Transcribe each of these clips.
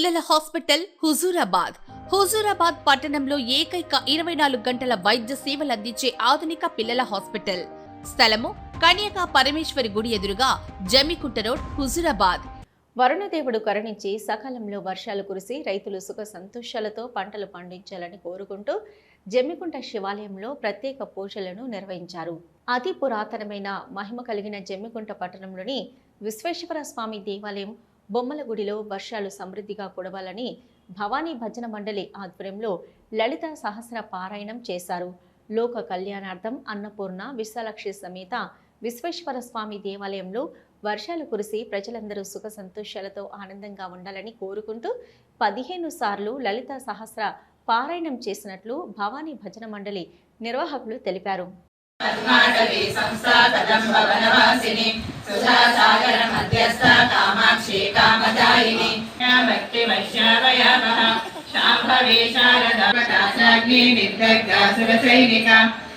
పిల్లల హాస్పిటల్ హుజూరాబాద్. హుజూరాబాద్ పట్టణంలో ఏకైక ఇరవై నాలుగు గంటల వైద్య సేవలు అందించే ఆధునిక పిల్లల హాస్పిటల్. స్థలము కన్యకా పరమేశ్వరి గుడి ఎదురుగా జమ్మికుంట రోడ్ హుజూరాబాద్. వరుణదేవుడు కరుణించి సకాలంలో వర్షాలు కురిసి రైతులు సుఖ సంతోషాలతో పంటలు పండించాలని కోరుకుంటూ జమ్మికుంట శివాలయంలో ప్రత్యేక పూజలను నిర్వహించారు. అతి పురాతనమైన మహిమ కలిగిన జమ్మికుంట పట్టణంలోని విశ్వేశ్వర స్వామి దేవాలయం బొమ్మల గుడిలో వర్షాలు సమృద్ధిగా కురవాలని భవానీ భజన మండలి ఆధ్వర్యంలో లలిత సహస్ర పారాయణం చేశారు. లోక కళ్యాణార్థం అన్నపూర్ణ విశాలక్షి సమేత విశ్వేశ్వర స్వామి దేవాలయంలో వర్షాలు కురిసి ప్రజలందరూ సుఖ సంతోషాలతో ఆనందంగా ఉండాలని కోరుకుంటూ పదిహేను సార్లు లలిత సహస్ర పారాయణం చేసినట్లు భవానీ భజన మండలి నిర్వాహకులు తెలిపారు. పద్మాటవీ సంస్థా కదంబ మధ్యస్థ కామాక్షి కామదాయిని. భక్తి నిర్దగ్ధ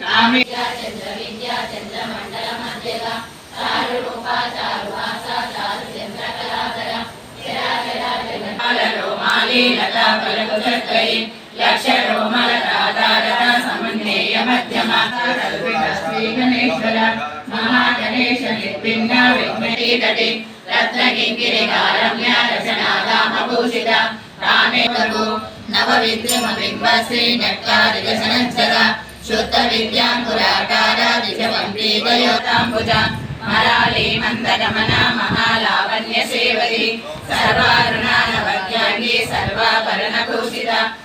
కామి లక్ష రోమలతారత సమన్వయ బింబశ్రీ నట్టారి దశనచ్చద శుద్ధ విద్యాంకురాకార దిశవం ప్రీతయోతాంబుజ మరాళి మందగమన మహాలావణ్య సేవరి సర్వారుణానవజ్ఞాంగి సర్వాభరణ భూషిత శివ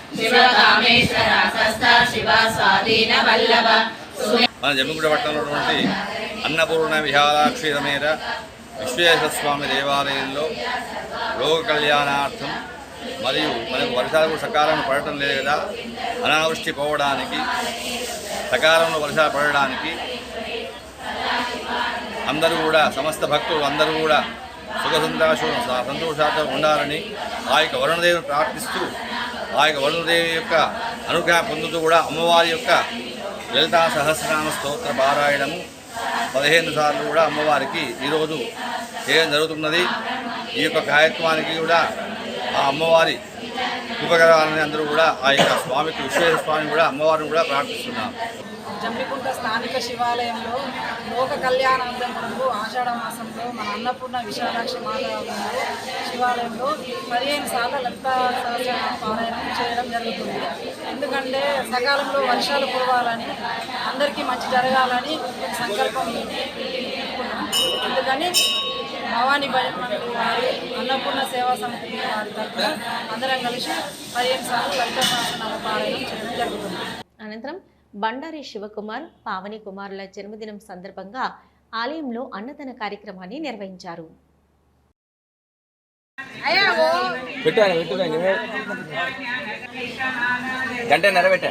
మన జమ్మిగుడ పట్టణంలో ఉన్నటువంటి అన్నపూర్ణ విహారాక్షి సమేత విశ్వేశ్వర స్వామి దేవాలయంలో లోక కళ్యాణార్థం మరియు మనకు వర్షాలు సకాలంలో పడటం లేదు కదా అనావృష్టి పోవడానికి సకాలంలో వర్షాలు పడడానికి అందరూ కూడా సమస్త భక్తులు అందరూ కూడా సుఖ సంతోషం సంతోషాలతో ఉండాలని ఆ యొక్క వరుణదేవిని ప్రార్థిస్తూ ఆ యొక్క వరుణదేవి యొక్క అనుగ్రహం పొందుతూ కూడా అమ్మవారి యొక్క లలితా సహస్రనామ స్తోత్ర పారాయణము పదిహేను సార్లు కూడా అమ్మవారికి ఈరోజు చేయడం జరుగుతున్నది? ఈ యొక్క కార్యక్రమానికి కూడా ఆ అమ్మవారి కృపకరాలని అందరూ కూడా ఆ యొక్క స్వామికి విశ్వేశ్వర స్వామిని కూడా అమ్మవారిని కూడా ప్రార్థిస్తున్నాం. జమ్మికుంట స్థానిక శివాలయంలో లోక కళ్యాణార్థం కొరకు ఆషాఢ మాసంలో మన అన్నపూర్ణ విశాలాక్షి మాత శివాలయంలో పదిహేను సార్లు లలిత సహస్రనామ పారాయణం చేయడం జరుగుతుంది. ఎందుకంటే సకాలంలో వర్షాలు కురవాలని అందరికీ మంచి జరగాలని సంకల్పం అందుకని భవానీ భజన వారి అన్నపూర్ణ సేవా సమితి వారి తరఫున అందరం కలిసి పదిహేను సార్లు లలిత సహస్రనామ పారాయణం చేయడం జరుగుతుంది. అనంతరం బండారి శివకుమార్ పావని కుమారుల జన్మదినం సందర్భంగా ఆలయంలో అన్నదాన కార్యక్రమాన్ని నిర్వహించారు. నెరవేటా